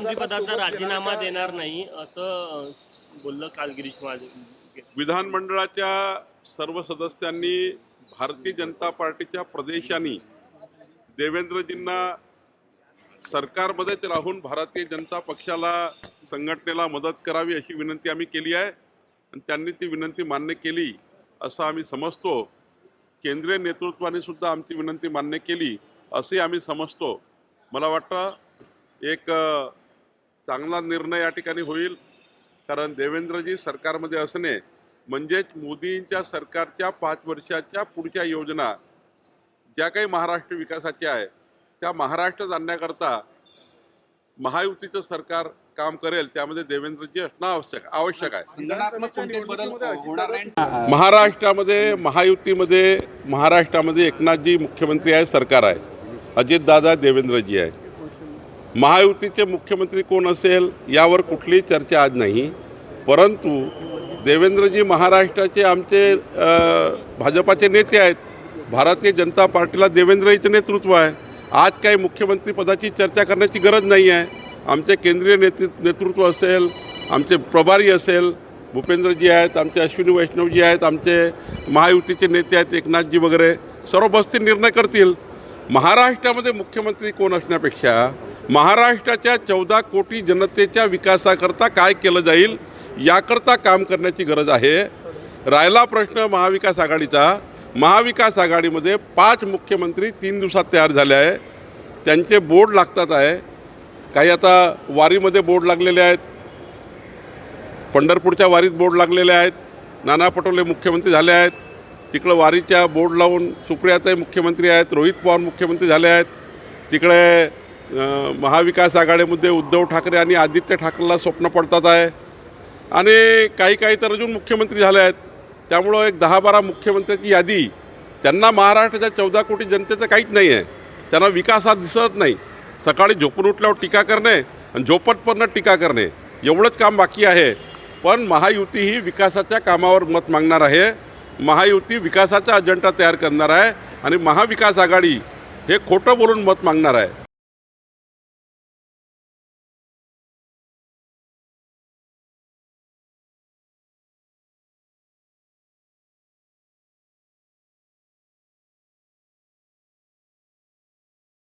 मुख्यमंत्रीपदाचा राजीनामा देणार नाही असं बोललं काल गिरीश महाजन. विधानमंडळाच्या सर्व सदस्यांनी भारतीय जनता पार्टीच्या प्रदेशांनी देवेंद्रजींना सरकारमध्येच राहून भारतीय जनता पक्षाला संघटनेला मदत करावी अशी विनंती आम्ही केली आहे. आणि त्यांनी ती विनंती मान्य केली असं आम्ही समजतो. केंद्रीय नेतृत्वाने सुद्धा आमची विनंती मान्य केली असे आम्ही समजतो. मला वाटतं एक चांगला निर्णय या ठिकाणी होईल. कारण देवेंद्रजी सरकारमध्ये असणे म्हणजेच मोदींच्या सरकारच्या पाच वर्षाच्या पुढच्या योजना ज्या काही महाराष्ट्र विकासाच्या आहे त्या महाराष्ट्रात आणण्याकरता महायुतीचं सरकार काम करेल त्यामध्ये देवेंद्रजी असणं आवश्यक आवश्यक आहे. नाही. महाराष्ट्रामध्ये महायुतीमध्ये महाराष्ट्रामध्ये एकनाथजी मुख्यमंत्री आहे सरकार आहे. अजितदादा देवेंद्रजी आहे. महायुतीचे मुख्यमंत्री कोण असेल यावर कुठलीही चर्चा आज नाही. परंतु देवेंद्रजी महाराष्ट्राचे आमचे भाजपाचे नेते आहेत. भारतीय जनता पार्टीला देवेंद्रजीचं नेतृत्व आहे. आज काही मुख्यमंत्रीपदाची चर्चा करण्याची गरज नाही आहे. आमचे केंद्रीय नेतृ नेतृत्व असेल आमचे प्रभारी असेल भूपेंद्रजी आहेत आमचे अश्विनी वैष्णवजी आहेत आमचे महायुतीचे नेते आहेत एकनाथजी वगैरे सर्व बसतील निर्णय करतील. महाराष्ट्रामध्ये मुख्यमंत्री कोण असण्यापेक्षा महाराष्ट्राच्या चौदा कोटी जनतेच्या विकासाकरता काय केलं जाईल याकरता काम करण्याची गरज आहे. राहिला प्रश्न महाविकास आघाडीचा. महाविकास आघाडीमध्ये पाच मुख्यमंत्री तीन दिवसात तयार झाले आहे. त्यांचे बोर्ड लागतात आहे. काही आता वारीमध्ये बोर्ड लागलेले आहेत. पंढरपूरच्या वारीत बोर्ड लागलेले आहेत. नाना पटोले मुख्यमंत्री झाले आहेत. तिकडं वारीच्या बोर्ड लावून सुप्रियाताई मुख्यमंत्री आहेत. रोहित पवार मुख्यमंत्री झाले आहेत. तिकडे महाविकास आघाडीमध्ये उद्धव ठाकरे आणि आदित्य ठाकरेला स्वप्न पडतात आहे. आणि काही काही तर अजून मुख्यमंत्री झाले आहेत. त्यामुळं एक दहा बारा मुख्यमंत्र्यांची यादी त्यांना महाराष्ट्राच्या चौदा कोटी जनतेचं काहीच नाही आहे. त्यांना विकास हा दिसत नाही. सकाळी झोपून उठल्यावर टीका करणे आणि झोपटपणं टीका करणे एवढंच काम बाकी आहे. पण महायुती ही विकासाच्या कामावर मत मागणार आहे. महायुती विकासाचा अजेंडा तयार करणार आहे आणि महाविकास आघाडी हे खोटं बोलून मत मागणार आहे.